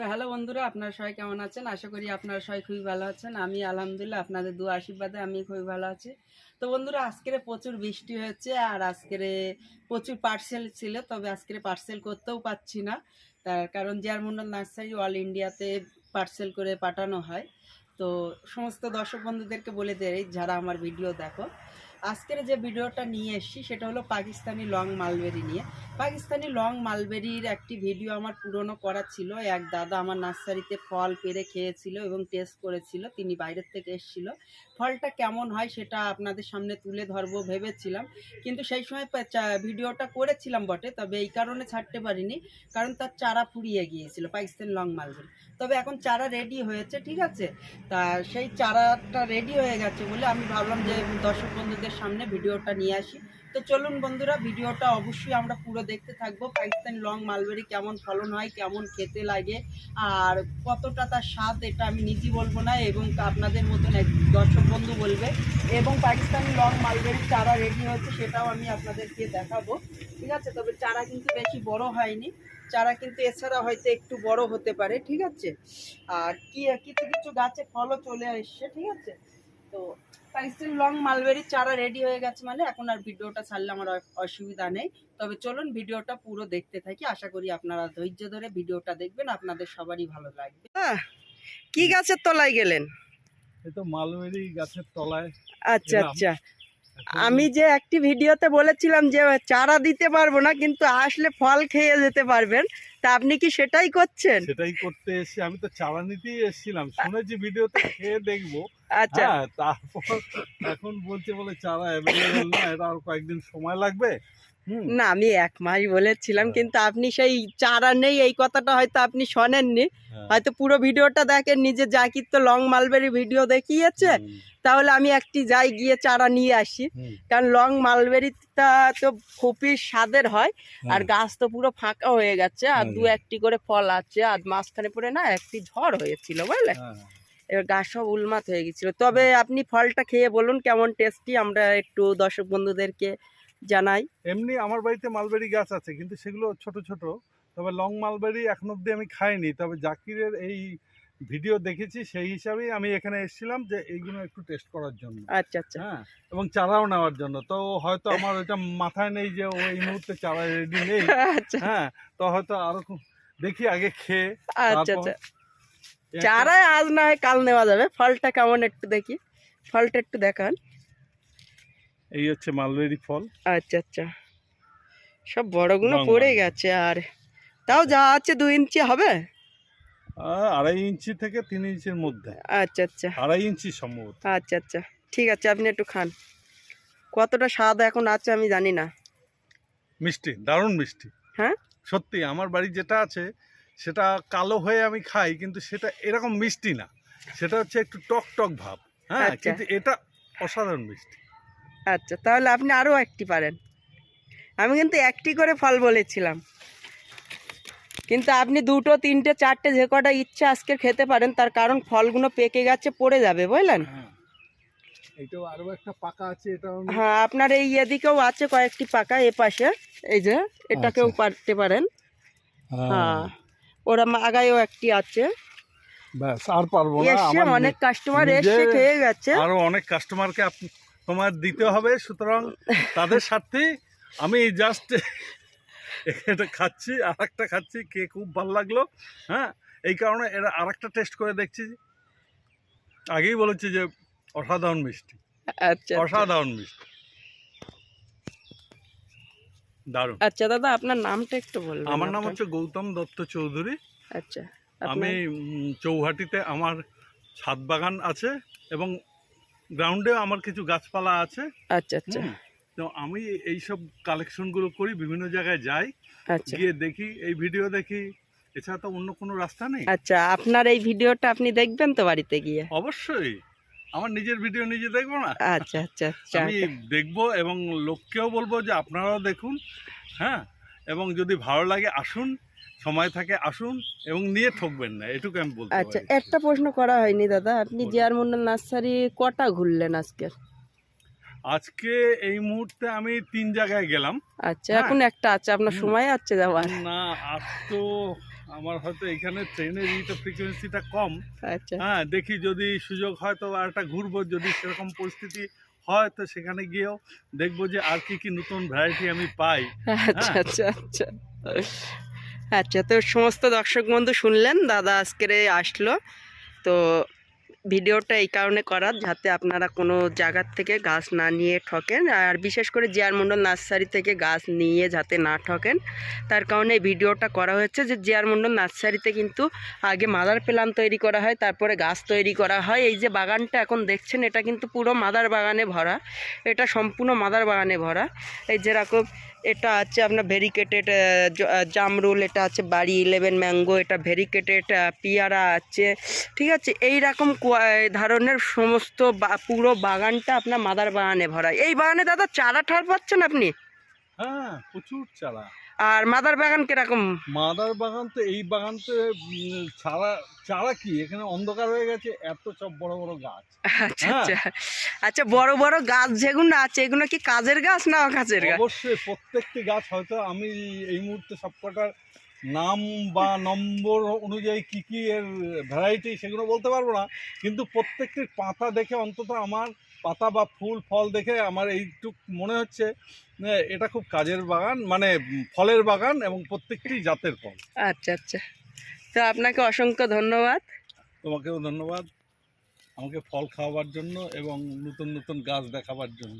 তো হ্যালো বন্ধুরা, আপনারা সবাই কেমন আছেন? আশা করি আপনারা সবাই খুবই ভালো আছেন। আমি আলহামদুলিল্লাহ আপনাদের দু আশীর্বাদে আমি খুবই ভালো আছি। তো বন্ধুরা, আজকের প্রচুর বৃষ্টি হয়েছে আর আজকের প্রচুর পার্সেল ছিল, তবে আজকের পার্সেল করতেও পাচ্ছি না। তার কারণ জিয়ারমন্ডল নার্সারি অল ইন্ডিয়াতে পার্সেল করে পাঠানো হয়। তো সমস্ত দর্শক বন্ধুদেরকে বলে দেয় যারা আমার ভিডিও দেখো। আজকের যে ভিডিওটা নিয়ে এসছি, সেটা হলো পাকিস্তানি লং মালবেরি নিয়ে। পাকিস্তানি লং মালবেরির একটি ভিডিও আমার পুরনো করা ছিল। এক দাদা আমার নার্সারিতে ফল পেরে খেয়েছিল এবং টেস্ট করেছিল। তিনি বাইরের থেকে এসেছিল। ফলটা কেমন হয় সেটা আপনাদের সামনে তুলে ধরবো ভেবেছিলাম। কিন্তু সেই সময় ভিডিওটা করেছিলাম বটে, তবে এই কারণে ছাড়তে পারিনি, কারণ তার চারা পুড়িয়ে গিয়েছিল, পাকিস্তান লং মালগুলি। তবে এখন চারা রেডি হয়েছে, ঠিক আছে? তা সেই চারাটা রেডি হয়ে গেছে বলে আমি ভাবলাম যে দর্শক বন্ধুদের সামনে ভিডিওটা নিয়ে আসি। তো চলুন বন্ধুরা, ভিডিওটা অবশ্যই আমরা পুরো দেখতে থাকব। পাকিস্তানি লং মালবেরি কেমন ফলন হয়, কেমন খেতে লাগে, আর কতটা তার স্বাদ এটা আমি নিজেই বলব না, এবং আপনাদের মতন এক দর্শক বন্ধু বলবে। এবং পাকিস্তানি লং মালবেরি চারা রেডি হয়েছে, সেটাও আমি আপনাদেরকে দেখাবো। ঠিক আছে? তবে চারা কিন্তু বেশি বড় হয়নি। চারা কিন্তু এছাড়া হয়তো একটু বড় হতে পারে, ঠিক আছে? আর কি, কিছু কিছু গাছে ফলও চলে এসছে ঠিক আছে? তো পাকিস্তানি লং মালবেরির চারা রেডি হয়ে গেছে মানে। এখন আর ভিডিওটা ছাড়লে আমার অসুবিধা নেই। তবে চলুন ভিডিওটা পুরো দেখতে থাকি। আশা করি আপনারা ধৈর্য ধরে ভিডিওটা দেখবেন। আপনাদের সবারই ভালো লাগবে। কি গাছের তলায় গেলেন? তো মালবেরি গাছের তলায় আচ্ছা আচ্ছা। আমি যে একটি ভিডিওতে বলেছিলাম যে চারা দিতে পারব না কিন্তু আসলে ফল খেয়ে যেতে পারবেন তা আপনি কি সেটাই করছেন? সেটাই করতে এসেছি আমি তো চারা নিতেই এসেছিলাম শুনেছি ভিডিওতে খেয়ে দেখব। আচ্ছা। হ্যাঁ তারপর এখন বলছে বলে চারা অ্যাভেলেবেল না এটা আর কয়েকদিন সময় লাগবে। না আমি এক মাস বলেছিলাম হ্যাঁ। কিন্তু আপনি সেই চারা নেই এই কথাটা হয়তো আপনি শোনেননি। হ্যাঁ। হয়তো পুরো ভিডিওটা দেখেন নিজে জাকির তো লং মালবেরি ভিডিও দেখিয়েছে। তাহলে আমি একটি যাই গিয়ে চারা নিয়ে আসি। কারণ লং মালবেরিটা তো খুবই স্বাদের হয় আর। গাছ তো পুরো ফাঁকা হয়ে গেছে আর দু একটি করে ফল আছে আর মাঝখানে পড়ে না একটি ঝড় হয়েছিল বুঝলে? হ্যাঁ। এবার গাছ সব উলমাত হয়ে গেছিল। তবে আপনি ফলটা খেয়ে বলুন কেমন টেস্টি? আমরা একটু দর্শক বন্ধুদেরকে জানাই। এমনি আমার বাড়িতে মালবেরি গাছ আছে কিন্তু সেগুলো ছোট ছোট। তবে লং মালবেরি এখন অব্দি আমি খাইনি তবে জাকিরের এই ভিডিও দেখেছি সেই হিসাবেই আমি এখানে এসেছিলাম যে এইগুলো একটু টেস্ট করার জন্য। আচ্ছা আচ্ছা। হ্যাঁ এবং চারাও নেওয়ার জন্য। তো হয়তো আমার ওইটা মাথায় নেই যে ও এই মুহূর্তে চারা রেডি নেই। আচ্ছা। হ্যাঁ তো হয়তো আরও দেখি আগে খেয়ে আচ্ছা আচ্ছা। চারাই আজ না হয় কাল নেওয়া যাবে। ফলটা কেমন একটু দেখি। ফলটা একটু দেখান। এই হচ্ছে মালবেরি ফল। আচ্ছা আচ্ছা। সব বড়গুলো পড়ে গেছে আর। তাও যা আছে দুই ইঞ্চি হবে? আড়াই ইঞ্চি থেকে তিন ইঞ্চির মধ্যে। আচ্ছা আচ্ছা। আড়াই ইঞ্চি সম্ভবত। আচ্ছা আচ্ছা। ঠিক আছে আপনি একটু খান। কতটা স্বাদ এখন আছে আমি জানি না। মিষ্টি দারুণ মিষ্টি। হ্যাঁ? সত্যি আমার বাড়ি যেটা আছে সেটা কালো হয়ে আমি খাই কিন্তু সেটা এরকম মিষ্টি না। সেটা হচ্ছে একটু টক টক ভাব। হ্যাঁ আচ্ছা। কিন্তু এটা অসাধারণ মিষ্টি। আচ্ছা তাহলে আপনি আরও একটি পারেন। আমি কিন্তু একটি করে ফল বলেছিলাম। কিন্তু আপনি দুটো তিনটে চারটে যে কটা ইচ্ছা আজকে খেতে পারেন তার কারণ ফলগুলো পেকে গেছে পড়ে যাবে বুঝলেন? হ্যাঁ। হ্যাঁ আপনার এই এদিকেও আছে কয়েকটি পাকা এ পাশে এই যে এটাকেও আচ্ছা। পারতে পারেন। হ্যাঁ। হ্যাঁ ওরা আগায়ও একটি আছে। ব্যাস আর পারব না অনেক কাস্টমার এসে খেয়ে গেছে। আরও অনেক কাস্টমারকে আপ- তোমার দিতে হবে সুতরাং তাদের সাথে আমি জাস্ট এটা খাচ্ছি আর একটা খাচ্ছি কে খুব ভালো লাগল হ্যাঁ? এই কারণে এরা আর একটা টেস্ট করে দেখছি। আগেই বলেছি যে অসাধারণ মিষ্টি। আচ্ছা আচ্ছা। অসাধারণ মিষ্টি। দারুণ। আচ্ছা দাদা আপনার নামটা একটু বলবেন আমার নাম হচ্ছে গৌতম দত্ত চৌধুরী। আচ্ছা আমি চৌহাটিতে আমার ছাদ বাগান আছে এবং গ্রাউন্ডেও আমার কিছু গাছপালা আছে। আচ্ছা আচ্ছা। তো আমি এইসব কালেকশনগুলো করি বিভিন্ন জায়গায় যাই আচ্ছা। গিয়ে দেখি এই ভিডিও দেখি। এছাড়া তো অন্য কোনো রাস্তা নেই। আচ্ছা আপনার এই ভিডিওটা আপনি দেখবেন তো বাড়িতে গিয়ে? অবশ্যই। আমার নিজের ভিডিও নিজে দেখব না? আচ্ছা আচ্ছা আচ্ছা আমি দেখব এবং লোককেও বলব যে আপনারাও দেখুন হ্যাঁ? এবং যদি ভালো লাগে আসুন। সময় থাকে আসুন এবং নিয়ে ঠকবেন না এটুকু আমি বলতে আচ্ছা একটা প্রশ্ন করা হয়নি দাদা আপনি জিয়ার মন্ডল নার্সারি কটা ঘুরলেন আজকে? আজকে এই মুহূর্তে আমি তিন জায়গায় গেলাম। আচ্ছা হ্যাঁ। এখন একটা আছে আপনার সময় আছে যাওয়ার। না আজ তো আমার হয়তো এখানে ট্রেনের ইটা ফ্রিকোয়েন্সিটা কম। আচ্ছা। হ্যাঁ দেখি যদি সুযোগ হয় তো আর একটা ঘুরবো যদি সেরকম পরিস্থিতি হয় তো সেখানে গিয়েও দেখব যে আর কি কি নতুন ভ্যারাইটি আমি পাই। আচ্ছা হ্যাঁ। আচ্ছা আচ্ছা। আচ্ছা তো সমস্ত দর্শক বন্ধু শুনলেন দাদা আজকের আসলো। তো ভিডিওটা এই কারণে করার যাতে আপনারা কোনো জায়গার থেকে গাছ না নিয়ে ঠকেন। আর বিশেষ করে জিয়ার মণ্ডল নার্সারি থেকে গাছ নিয়ে যাতে না ঠকেন, তার কারণে এই ভিডিওটা করা হয়েছে যে জিয়ার মণ্ডল নার্সারিতে কিন্তু আগে মাদার প্ল্যান তৈরি করা হয়, তারপরে গাছ তৈরি করা হয়। এই যে বাগানটা এখন দেখছেন, এটা কিন্তু পুরো মাদার বাগানে ভরা। এটা সম্পূর্ণ মাদার বাগানে ভরা। এই যেরকম এটা আছে আপনার ভেরিকেটেড জামরুল, এটা আছে বাড়ি, ইলেভেন ম্যাঙ্গো, এটা ভেরিকেটেড পিয়ারা আছে। ঠিক আছে, এই রকম ধরনের সমস্ত পুরো বাগানটা আপনার মাদার বাগানে ভরা। এই বাগানে দাদা চারা ঠার পাচ্ছেন আপনি? হ্যাঁ প্রচুর চারা। আর মাদার বাগান কীরকম? মাদার বাগান তো এই বাগান তো চারা চারা কি? এখানে অন্ধকার হয়ে গেছে এত সব বড় বড় গাছ। আচ্ছা হ্যাঁ। আচ্ছা। আচ্ছা বড় বড় গাছ যেগুলো আছে এগুলো কি কাজের গাছ না অকাজের গাছ? অবশ্যই প্রত্যেকটি গাছ হয়তো আমি এই মুহূর্তে সবকটার নাম বা নম্বর অনুযায়ী কি কি এর ভ্যারাইটি সেগুলো বলতে পারব না। কিন্তু প্রত্যেকটির পাতা দেখে অন্তত আমার পাতা বা ফুল ফল দেখে আমার এইটুক মনে হচ্ছে এটা খুব কাজের বাগান মানে ফলের বাগান এবং প্রত্যেকটি জাতের ফল। আচ্ছা আচ্ছা। তো আপনাকে অসংখ্য ধন্যবাদ। তোমাকেও ধন্যবাদ। আমাকে ফল খাওয়াবার জন্য এবং নতুন নতুন গাছ দেখাবার জন্য।